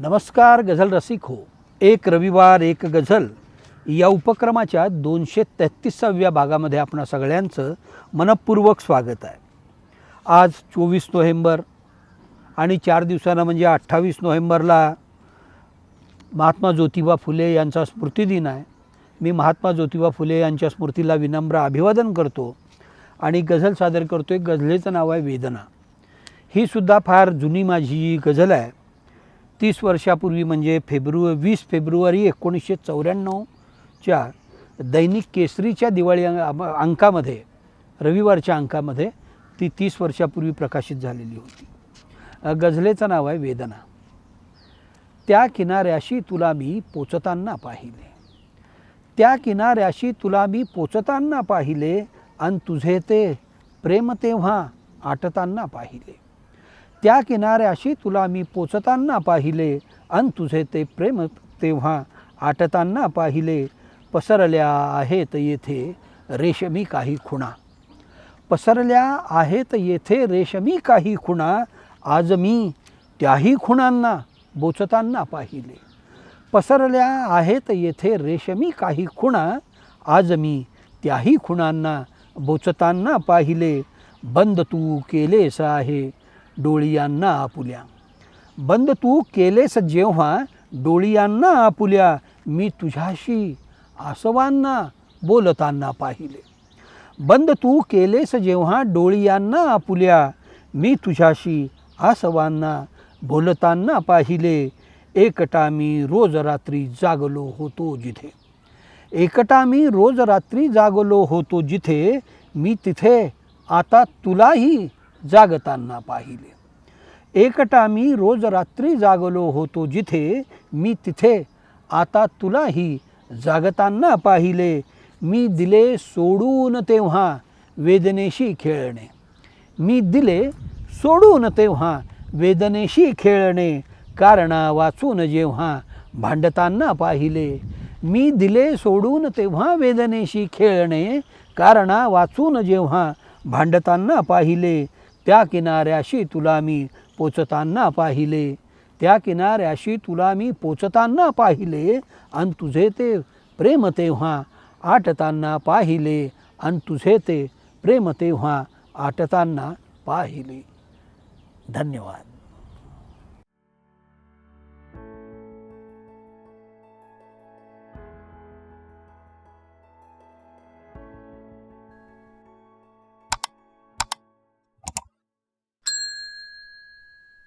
नमस्कार गझल रसिक हो. एक रविवार एक गझल. या उपक्रमाच्या दोनशे तेहतीसाव्या भागामध्ये आपणा सगळ्यांचं मनपूर्वक स्वागत आहे. आज चोवीस नोव्हेंबर आणि चार दिवसानं म्हणजे अठ्ठावीस नोव्हेंबरला महात्मा ज्योतिबा फुले यांचा स्मृतिदिन आहे. मी महात्मा ज्योतिबा फुले यांच्या स्मृतीला विनम्र अभिवादन करतो आणि गझल सादर करतो एक गझलेचं नाव आहे वेदना. ही सुद्धा फार जुनी माझी गझल आहे. तीस वर्षापूर्वी म्हणजे फेब्रुवारी वीस फेब्रुवारी एकोणीसशे चौऱ्याण्णवच्या दैनिक केसरीच्या दिवाळी अंकामध्ये रविवारच्या अंकामध्ये ती तीस वर्षापूर्वी प्रकाशित झालेली होती. गझलेचं नाव आहे वेदना. त्या किनाऱ्याशी तुला मी पोचताना पाहिले. त्या किनाऱ्याशी तुला मी पोचताना पाहिले आणि तुझे ते प्रेम तेव्हा आटताना पाहिले. त्या किनाऱ्याशी तुला मी पोचताना पाहिले अन तुझे ते प्रेम तेव्हा आटताना पाहिले. पसरल्या आहेत येथे रेशमी काही खुणा. पसरल्या आहेत येथे रेशमी काही खुणा. आज मी त्याही खुणांना बोचताना पाहिले. पसरल्या आहेत येथे रेशमी काही खुणा. आज मी त्याही खुणांना बोचताना पाहिले. बंद तू केलेस आहे डोळियांना आपुल्या. बंद तू केलेस जेव्हा डोळियांना आपुल्या मी तुझ्याशी आसवांना बोलताना पाहिले. बंद तू केलेस जेव्हा डोळियांना आपुल्या मी तुझ्याशी आसवांना बोलताना पाहिले. एकटा मी रोज रात्री जागलो होतो जिथे. एकटा मी रोज रात्री जागलो होतो जिथे मी तिथे. आता तुलाही जागताना पाहिले. एकटा मी रोज रात्री जागलो होतो जिथे मी तिथे आता तुलाही जागताना पाहिले. मी दिले सोडून तेव्हा वेदनेशी खेळणे. मी दिले सोडून तेव्हा वेदनेशी खेळणे. कारणा वाचून जेव्हा भांडताना पाहिले. मी दिले सोडून तेव्हा वेदनेशी खेळणे. कारणा वाचून जेव्हा भांडताना पाहिले. त्या किनाऱ्याशी तुला मी पोचताना पाहिले. त्या किनाऱ्याशी तुला मी पोचताना पाहिले आणि तुझे ते प्रेम तेव्हा आटताना पाहिले. आणि तुझे ते प्रेम तेव्हा आटताना पाहिले. धन्यवाद.